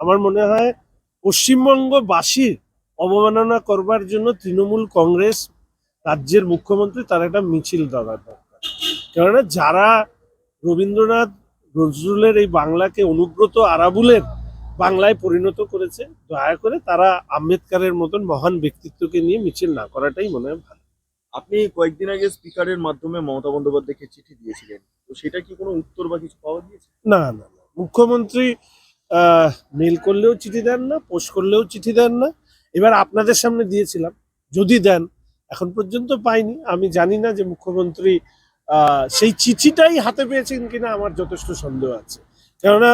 আমার মনে হয় পশ্চিমবঙ্গবাসীর অবমাননা করবার জন্য তৃণমূল কংগ্রেস রাজ্যের মুখ্যমন্ত্রী তার একটা মিছিল দেওয়া দরকার। কেননা যারা রবীন্দ্রনাথ নজরুলের এই বাংলাকে অনুব্রত আরাবুলের বাংলায় পরিণত করেছে দয়া করে তারা আম্বেদকারের মতন মহান ব্যক্তিত্বকে নিয়ে মিছিল না করাটাই মনে হয় ভালো। আপনি কয়েকদিন আগে স্পিকারের মাধ্যমে মমতা বন্দ্যোপাধ্যায়কে চিঠি দিয়েছিলেন তো সেটা কি কোনো উত্তর বা কিছু পাওয়া গিয়েছে? না না না। মুখ্যমন্ত্রী মেল করলেও চিঠি দেন না পোস্ট করলেও চিঠি দেন না। এবার আপনাদের সামনে দিয়েছিলাম, যদি দেন, এখন পর্যন্ত পাইনি। আমি জানি না যে মুখ্যমন্ত্রী সেই চিঠিটাই হাতে পেয়েছেন কিনা, আমার যথেষ্ট সন্দেহ আছে। কেননা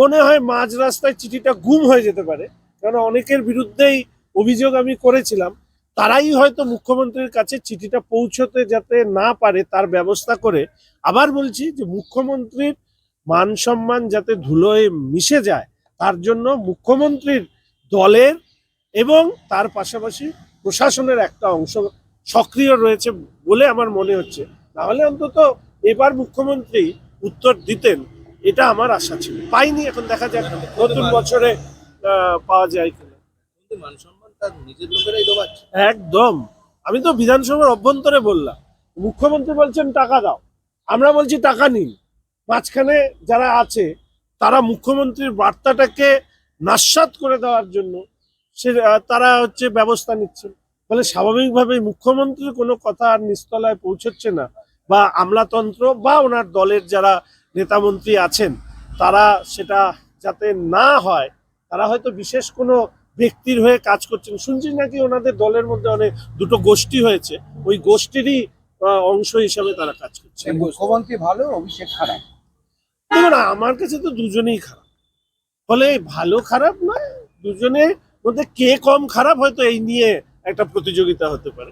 মনে হয় মাঝ রাস্তায় চিঠিটা গুম হয়ে যেতে পারে। কেননা, অনেকের বিরুদ্ধেই অভিযোগ আমি করেছিলাম। তারাই হয়তো মুখ্যমন্ত্রীর কাছে চিঠিটা পৌঁছতে যাতে না পারে, তার ব্যবস্থা করে। আবার বলছি যে, মুখ্যমন্ত্রীর মান সম্মান যাতে ধুলোয় মিশে যায় তার জন্য মুখ্যমন্ত্রীর দলের এবং তার পাশাপাশি প্রশাসনের একটা অংশ সক্রিয় রয়েছে বলে আমার মনে হচ্ছে। নাহলে অন্তত এবার মুখ্যমন্ত্রী উত্তর দিতেন এটা আমার আশা ছিল। পাইনি এখন দেখা যাক নতুন বছরে পাওয়া যায় কিনা। মান একদম। আমি তো বিধানসভার অভ্যন্তরে বললাম মুখ্যমন্ত্রী বলছেন টাকা দাও আমরা বলছি টাকা নিন। মাঝখানে যারা আছে, তারা মুখ্যমন্ত্রীর বার্তাটাকে নাস্বাত করে দেওয়ার জন্য সে তারা হচ্ছে ব্যবস্থা নিচ্ছেন। ফলে স্বাভাবিকভাবেই মুখ্যমন্ত্রীর কোনো কথা আর নিস্তলায় পৌঁছচ্ছে না বা আমলাতন্ত্র বা ওনার দলের যারা নেতামন্ত্রী আছেন, তারা সেটা যাতে না হয়, তারা হয়তো বিশেষ কোনো ব্যক্তির হয়ে কাজ করছেন। শুনছি নাকি ওনাদের দলের মধ্যে অনেক, দুটো গোষ্ঠী হয়েছে। ওই গোষ্ঠীরই অংশ হিসাবে তারা কাজ করছে মুখ্যমন্ত্রী ভালো, অভিষেক খারাপ। দেখুন আমার কাছে তো দুজনেই খারাপ। ফলে ভালো খারাপ নয় দুজনের মধ্যে কে কম খারাপ হয়তো এই নিয়ে একটা প্রতিযোগিতা হতে পারে?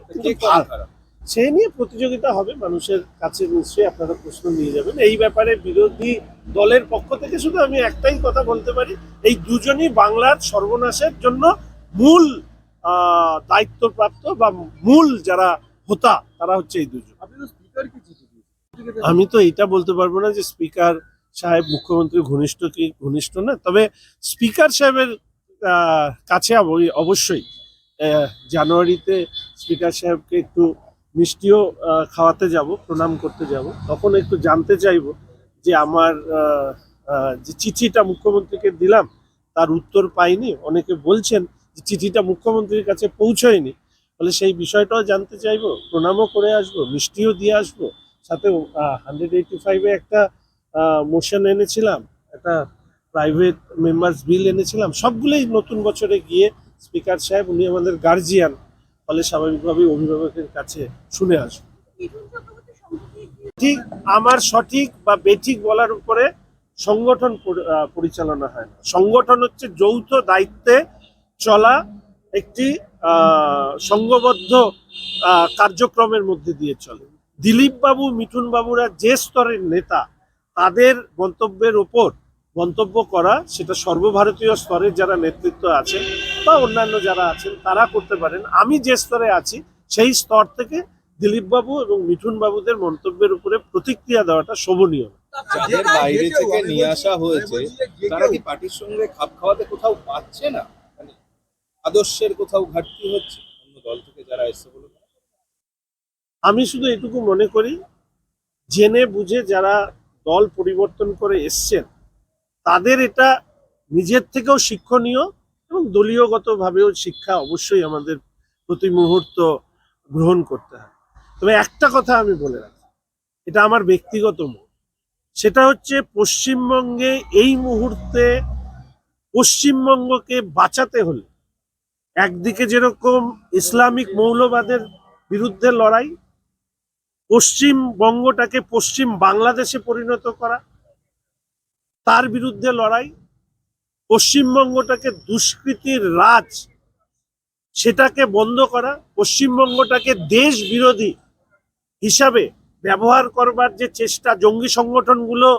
সেই নিয়ে প্রতিযোগিতা হবে মানুষের কাছে নিশ্চয়ই আপনারা প্রশ্ন নিয়ে যাবেন। এই ব্যাপারে বিরোধী দলের পক্ষ থেকে শুধু আমি একটাই কথা বলতে পারি এই দুজনই বাংলার সর্বনাশের জন্য মূল আহ, দায়িত্বপ্রাপ্ত বা মূল যারা হোতা তারা হচ্ছে এই দুজন। আমি তো এটা বলতে পারব না যে স্পিকার সাহেব মুখ্যমন্ত্রী ঘনিষ্ঠ কি ঘনিষ্ঠ না? তবে স্পিকার সাহেবের কাছে অব- অবশ্যই জানুয়ারিতে স্পিকার সাহেবকে একটু মিষ্টিও খাওয়াতে যাব, প্রণাম করতে যাব। তখন একটু জানতে চাইব যে আমার যে চিঠিটা মুখ্যমন্ত্রীকে দিলাম, তার উত্তর পাইনি। অনেকে বলছেন যে চিঠিটা মুখ্যমন্ত্রীর কাছে পৌঁছয়নি। ফলে সেই বিষয়টাও জানতে চাইব, প্রণামও করে আসব, মিষ্টিও দিয়ে আসব। সাথে হান্ড্রেড এইটি ফাইভে একটা মোশন এনেছিলাম একটা প্রাইভেট মেম্বার্স বিল এনেছিলাম সবগুলোই নতুন বছরে গিয়ে স্পিকার সাহেব উনি আমাদের গার্জিয়ান ফলে স্বাভাবিকভাবেই অভিভাবকের কাছে শুনে আসব ঠিক আমার সঠিক বা বেঠিক বলার উপরে সংগঠন পরিচালনা হয় না। সংগঠন হচ্ছে যৌথ দায়িত্বে চলা একটি সংঘবদ্ধ কার্যক্রমের মধ্যে দিয়ে চলে। দিলীপ বাবু মিঠুন বাবুরা যে স্তরের নেতা তাদের মন্তব্যের ওপর মন্তব্য করা সেটা সর্বভারতীয় স্তরের যারা নেতৃত্ব আছেন বা অন্যান্য যারা আছেন তারা করতে পারেন। আমি যে স্তরে আছি সেই স্তর থেকে দিলীপ বাবু এবং মিঠুন বাবুদের মন্তব্যের উপরে প্রতিক্রিয়া দেওয়াটা শোভনীয়। না। যাদের বাইরে থেকে নিয়ে আসা হয়েছে তারা কি পার্টির সঙ্গে খাপ খাওয়াতে কোথাও পাচ্ছে না? মানে আদর্শের কোথাও ঘাটতি হচ্ছে? অন্য দল থেকে যারা এসছে বলে আমি শুধু এটুকু মনে করি জেনে বুঝে যারা দল পরিবর্তন করে এসছেন, তাদের এটা নিজের থেকেও শিক্ষণীয় এবং দলীয়গতভাবেও শিক্ষা অবশ্যই আমাদের প্রতি মুহূর্ত গ্রহণ করতে হয়। তবে একটা কথা আমি বলে রাখি, এটা আমার ব্যক্তিগত মত। সেটা হচ্ছে পশ্চিমবঙ্গে এই মুহূর্তে পশ্চিমবঙ্গকে বাঁচাতে হলে একদিকে যেরকম ইসলামিক মৌলবাদের বিরুদ্ধে লড়াই পশ্চিমবঙ্গটাকে পশ্চিম বাংলাদেশে পরিণত করা, তার বিরুদ্ধে লড়াই, পশ্চিমবঙ্গটাকে দুষ্কৃতির রাজ, সেটাকে বন্ধ করা, পশ্চিমবঙ্গটাকে দেশ বিরোধী হিসাবে ব্যবহার করবার যে চেষ্টা জঙ্গি সংগঠনগুলো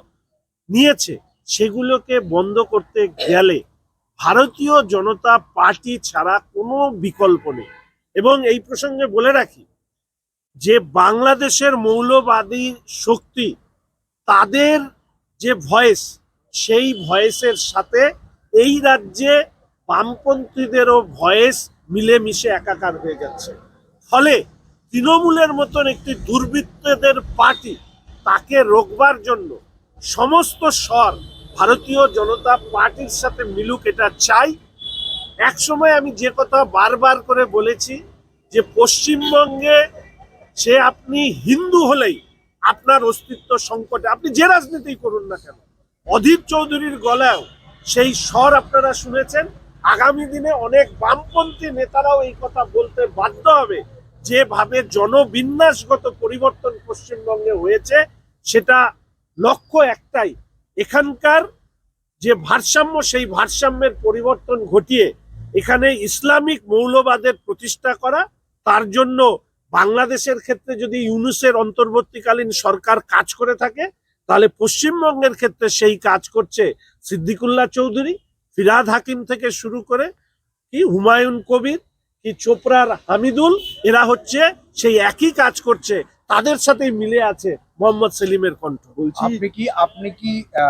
নিয়েছে, সেগুলোকে বন্ধ করতে গেলে ভারতীয় জনতা পার্টি ছাড়া কোনো বিকল্প নেই। এবং এই প্রসঙ্গে বলে রাখি যে বাংলাদেশের মৌলবাদী শক্তি, তাদের যে ভয়েস, সেই ভয়েসের সাথে এই রাজ্যে বামপন্থীদেরও ভয়েস মিলেমিশে একাকার হয়ে যাচ্ছে। ফলে তৃণমূলের মতন একটি দুর্বৃত্তদের পার্টি তাকে রোকবার জন্য সমস্ত স্বর ভারতীয় জনতা পার্টির সাথে মিলুক এটা চাই। একসময় আমি যে কথা বারবার করে বলেছি যে পশ্চিমবঙ্গে সে আপনি হিন্দু হলেই আপনার অস্তিত্ব সংকটে, আপনি যে রাজনীতি করুন না কেন, অধীর চৌধুরীর গলায়ও সেই স্বর আপনারা শুনেছেন। আগামী দিনে অনেক বামপন্থী নেতারাও এই কথা বলতে বাধ্য হবে। যেভাবে জনবিন্যাসগত পরিবর্তন পশ্চিমবঙ্গে হয়েছে, সেটা লক্ষ্য একটাই, এখানকার যে ভারসাম্য, সেই ভারসাম্যের পরিবর্তন ঘটিয়ে এখানে ইসলামিক মৌলবাদের প্রতিষ্ঠা করা, তার জন্য বাংলাদেশের ক্ষেত্রে যদি ইউনুসের অন্তর্বর্তীকালীন সরকার কাজ করে থাকে তাহলে পশ্চিমবঙ্গের ক্ষেত্রে সেই কাজ করছে সিদ্দিকুল্লাহ চৌধুরী ফিরাদ হাকিম থেকে শুরু করে কি হুমায়ুন কবির কি চোপড়ার হামিদুল এরা হচ্ছে সেই একই কাজ করছে। তাদের সাথেই মিলে আছে মোহাম্মদ সেলিমের কণ্ঠ। বলছি আপনি কি আপনি কি আহ,